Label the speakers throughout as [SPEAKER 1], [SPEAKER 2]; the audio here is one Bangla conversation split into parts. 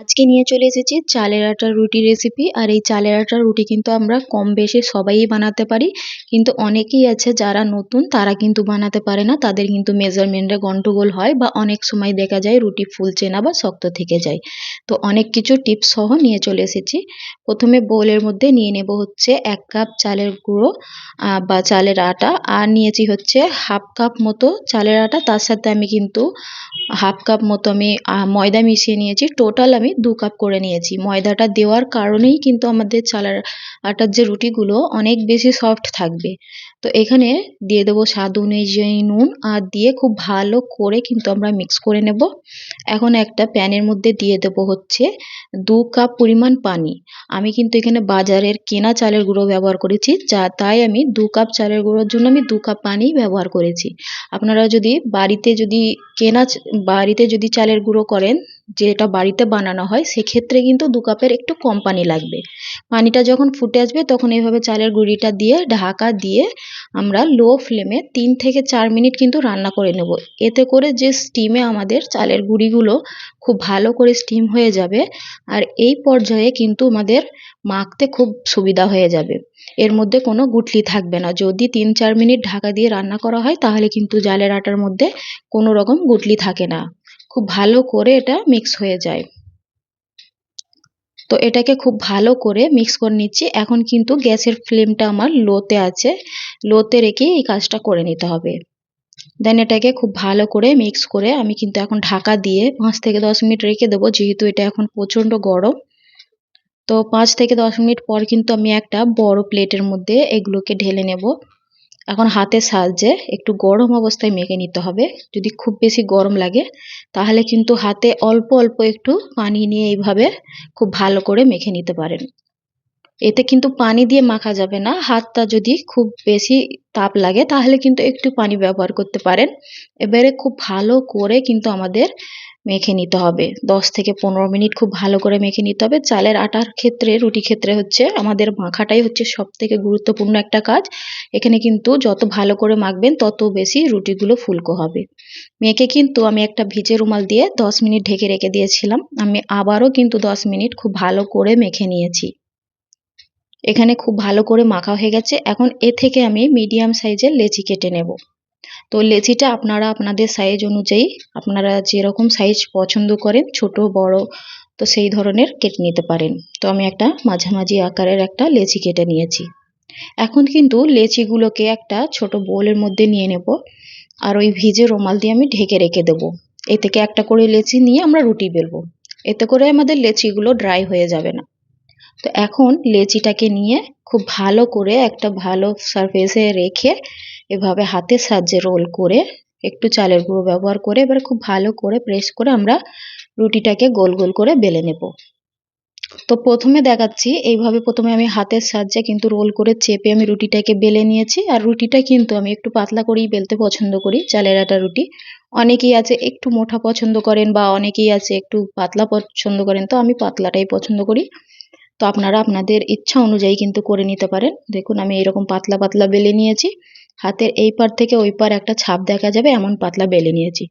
[SPEAKER 1] আজকে নিয়ে চলে এসেছি চালের আটার রুটি রেসিপি আর এই চালের আটার রুটি কিন্তু আমরা কম বেশি সবাই বানাতে পারি। কিন্তু অনেকেই আছে যারা নতুন, তারা কিন্তু বানাতে পারে না। তাদের কিন্তু মেজারমেন্টে গন্ডগোল হয় বা অনেক সময় দেখা যায় রুটি ফুলছে না বা শক্ত থেকে যায়। তো অনেক কিছু টিপস সহ নিয়ে চলে এসেছি। প্রথমে বোলের মধ্যে নিয়ে নেব হচ্ছে এক কাপ চালের গুঁড়ো বা চালের আটা। আর নিয়েছি হচ্ছে হাফ কাপ মতো চালের আটা। তার সাথে আমি কিন্তু হাফ কাপ মতো আমি ময়দা মিশিয়ে নিয়েছি। টোটাল আমি দু কাপ করে নিয়েছি। ময়দাটা দেওয়ার কারণেই কিন্তু আমাদের চালের আটার যে রুটিগুলো অনেক বেশি সফট থাকবে। তো এখানে দিয়ে দেবো স্বাদ অনুযায়ী নুন আর দিয়ে খুব ভালো করে কিন্তু আমরা মিক্স করে নেব। এখন একটা প্যানের মধ্যে দিয়ে দেব হচ্ছে দু কাপ পরিমাণ পানি। আমি কিন্তু এখানে বাজারের কেনা চালের গুঁড়ো ব্যবহার করেছি, যা তাই আমি দু কাপ চালের গুঁড়োর জন্য আমি দু কাপ পানি ব্যবহার করেছি। আপনারা যদি বাড়িতে যদি কেনা বাড়িতে যদি চালের গুঁড়ো করেন যেটা বাড়িতে বানানো হয়, সেক্ষেত্রে কিন্তু দু কাপের একটু কম পানি লাগবে। পানিটা যখন ফুটে আসবে, তখন এইভাবে চালের গুঁড়িটা দিয়ে, ঢাকা দিয়ে আমরা লো ফ্লেমে তিন থেকে চার মিনিট কিন্তু রান্না করে নেব। এতে করে যে স্টিমে আমাদের চালের গুঁড়িগুলো খুব ভালো করে স্টিম হয়ে যাবে আর এই পর্যায়ে কিন্তু আমাদের মাখতে খুব সুবিধা হয়ে যাবে। এর মধ্যে কোনো গুটলি থাকবে না। যদি তিন চার মিনিট ঢাকা দিয়ে রান্না করা হয়, তাহলে কিন্তু জালের আটার মধ্যে কোনো রকম গুটলি থাকে না। খুব ভালো করে এটা মিক্স হয়ে যায়। তো এটাকে খুব ভালো করে মিক্স করে নিচ্ছি। এখন কিন্তু গ্যাসের ফ্লেমটা আমার লোতে আছে। লোতে রেখে এই কাজটা করে নিতে হবে। দেন এটাকে খুব ভালো করে মিক্স করে আমি কিন্তু এখন ঢাকা দিয়ে পাঁচ থেকে দশ মিনিট রেখে দেবো, যেহেতু এটা এখন প্রচণ্ড গরম। তো পাঁচ থেকে দশ মিনিট পর কিন্তু আমি একটা বড় প্লেটের মধ্যে এগুলোকে ঢেলে নেব। এখন হাতের সাহায্যে একটু গরম অবস্থায় মেখে নিতে হবে। যদি খুব বেশি গরম লাগে, তাহলে কিন্তু হাতে অল্প অল্প একটু পানি নিয়ে এইভাবে খুব ভালো করে মেখে নিতে পারেন। এতে কিন্তু পানি দিয়ে মাখা যাবে না। হাতটা যদি খুব বেশি তাপ লাগে, তাহলে কিন্তু একটু পানি ব্যবহার করতে পারেন। এবারে খুব ভালো করে কিন্তু আমাদের মেখে নিতে হবে। দশ থেকে পনেরো মিনিট খুব ভালো করে মেখে নিতে হবে। চালের আটার ক্ষেত্রে, রুটি ক্ষেত্রে হচ্ছে আমাদের মাখাটাই হচ্ছে সব থেকে গুরুত্বপূর্ণ একটা কাজ। এখানে কিন্তু যত ভালো করে মাখবেন, তত বেশি রুটিগুলো ফুলকো হবে। মেখে কিন্তু আমি একটা ভিজে রুমাল দিয়ে দশ মিনিট ঢেকে রেখে দিয়েছিলাম। আমি আবারও কিন্তু দশ মিনিট খুব ভালো করে মেখে নিয়েছি। এখানে খুব ভালো করে মাখা হয়ে গেছে। এখন এ থেকে আমি মিডিয়াম সাইজের লেচি কেটে নেব। তো লেচিটা আপনারা আপনাদের সাইজ অনুযায়ী আপনারা যেরকম সাইজ পছন্দ করেন, ছোট, বড়, তো সেই ধরনের কেটে নিতে পারেন। তো আমি একটা মাঝামাঝি আকারের একটা লেচি কেটে নিয়েছি। এখন কিন্তু লেচিগুলোকে একটা ছোট বোলের মধ্যে নিয়ে নেব আর ওই ভিজে রুমাল দিয়ে আমি ঢেকে রেখে দেবো। এ থেকে একটা করে লেচি নিয়ে আমরা রুটি বেলবো। এতে করে আমাদের লেচিগুলো ড্রাই হয়ে যাবে না। তো এখন লেচিটাকে নিয়ে খুব ভালো করে একটা ভালো সারফেসে রেখে এভাবে হাতের সাহায্যে রোল করে একটু চালের গুঁড়ো ব্যবহার করে এবার খুব ভালো করে প্রেস করে আমরা রুটিটাকে গোল গোল করে বেলে নেব। তো প্রথমে দেখাচ্ছি, এইভাবে প্রথমে আমি হাতের সাহায্যে কিন্তু রোল করে চেপে আমি রুটিটাকে বেলে নিয়েছি। আর রুটিটা কিন্তু আমি একটু পাতলা করেই বেলতে পছন্দ করি, চালের আটা রুটি। অনেকেই আছে একটু মোটা পছন্দ করেন বা অনেকেই আছে একটু পাতলা পছন্দ করেন, তো আমি পাতলাটাই পছন্দ করি। তো আপনারা আপনাদের ইচ্ছা অনুযায়ী কিন্তু করে নিতে পারেন। দেখুন, আমি এরকম পাতলা পাতলা বেলে নিয়েছি। হাতের এই পার থেকে ওই পার একটা ছাপ দেখা যাবে, এমন পাতলা বেলে নিয়েছি।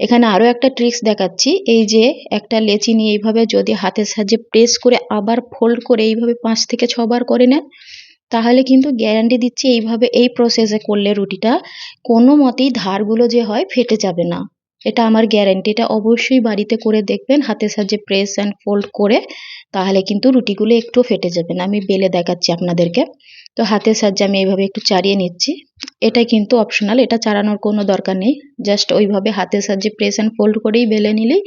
[SPEAKER 1] এখানে আরও একটা ট্রিক্স দেখাচ্ছি। এই যে একটা লেচি নিয়ে এইভাবে যদি হাতের সাহায্যে প্রেস করে আবার ফোল্ড করে এইভাবে পাঁচ থেকে ছবার করে নেন, তাহলে কিন্তু গ্যারান্টি দিচ্ছি এইভাবে এই প্রসেসে করলে রুটিটা কোনো মতেই ধারগুলো যে হয় ফেটে যাবে না। এটা আমার গ্যারেন্টি এটা অবশ্যই বাড়িতে করে দেখবেন, হাতের সাহায্যে প্রেস অ্যান্ড ফোল্ড করে, তাহলে কিন্তু রুটিগুলো একটু ফেটে যাবে না। আমি বেলে দেখাচ্ছি আপনাদেরকে। তো হাতের সাহায্যে আমি এইভাবে একটু চারিয়ে নিচ্ছি। এটা কিন্তু অপশনাল এটা চারানোর কোনো দরকার নেই। জাস্ট ওইভাবে হাতের সাহায্যে প্রেস অ্যান্ড ফোল্ড করেই বেলে নিলেই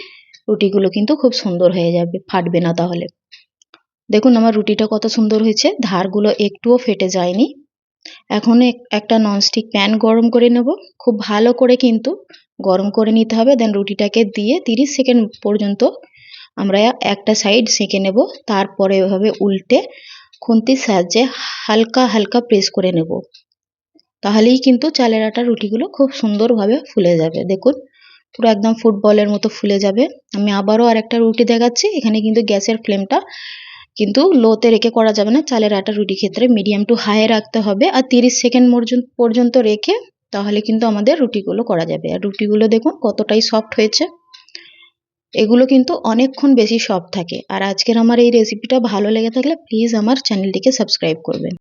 [SPEAKER 1] রুটিগুলো কিন্তু খুব সুন্দর হয়ে যাবে, ফাটবে না তাহলে। দেখুন আমার রুটিটা কত সুন্দর হয়েছে, ধারগুলো একটুও ফেটে যায়নি। এখন একটা ননস্টিক প্যান গরম করে নেব। খুব ভালো করে কিন্তু গরম করে নিতে হবে দেন রুটিটাকে দিয়ে তিরিশ সেকেন্ড পর্যন্ত আমরা একটা সাইড সেঁকে নেব, তারপরে এভাবে উল্টে খুন্তির সাহায্যে হালকা হালকা প্রেস করে নেব। তাহলেই কিন্তু চালের আটা রুটিগুলো খুব সুন্দরভাবে ফুলে যাবে। দেখুন, পুরো একদম ফুটবলের মতো ফুলে যাবে। আমি আবারও আর একটা রুটি দেখাচ্ছি। এখানে কিন্তু গ্যাসের ফ্লেমটা কিন্তু লোতে রেখে করা যাবে না। চালের আটা রুটি ক্ষেত্রে মিডিয়াম টু হাই রাখতে হবে। আর তিরিশ সেকেন্ড পর্যন্ত রেখে তাহলে কিন্তু আমাদের রুটিগুলো করা যাবে। আর রুটিগুলো দেখুন কতটাই সফট হয়েছে। এগুলো কিন্তু অনেকক্ষণ বেশি সফট থাকে। আর আজকের আমার এই রেসিপিটা ভালো লেগে থাকলে প্লিজ আমার চ্যানেলটিকে সাবস্ক্রাইব করবেন।